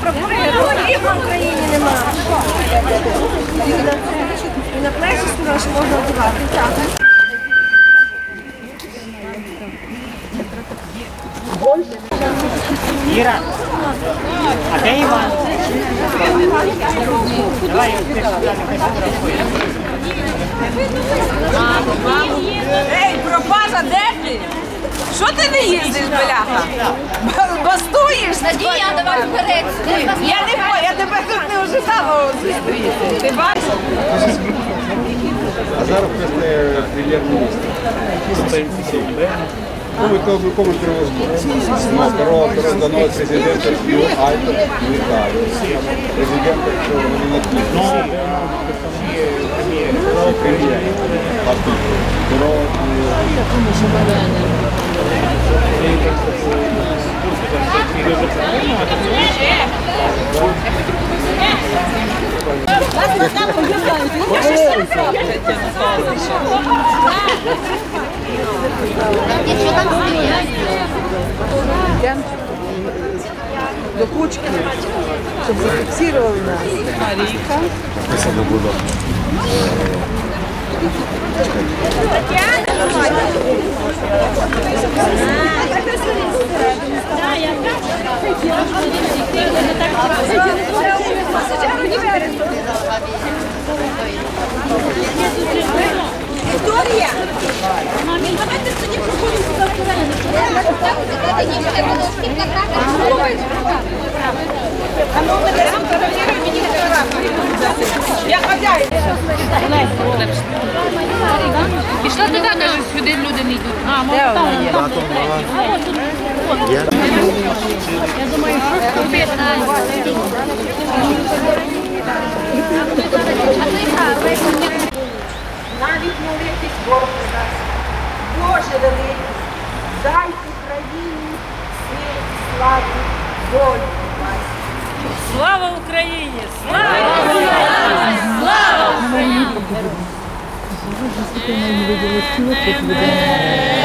прапори в Україні немає. І на плечі сказали, що можна одягати. Так. Іра, а де Іван? Давай, ти сюди, Ей, пропажа, де ти? Що ти не їздиш, бляха? Надія, давай вперед. Я не по- я тебе тут не ожидала зустріти. Ти бачиш? Азаров это премьер-министр. Ну, это кому Но второго становится президентом Ю Альберт Виталий. Президентом Ну, премьер. Потом. Второго Якщо там стоять. До кучки, щоб зафіксували нас. Вікторія! Я хазяїн. Пішла туди, сюди люди не йдуть. А, може там є. Я думаю, що робити? Навіть молитись Бог не дасть. Боже великий, дай Україні сил, славу, волю. Слава Україні! Слава! Слава Україні! Siz hızlı kenarını ve gerektiği ve kötü bir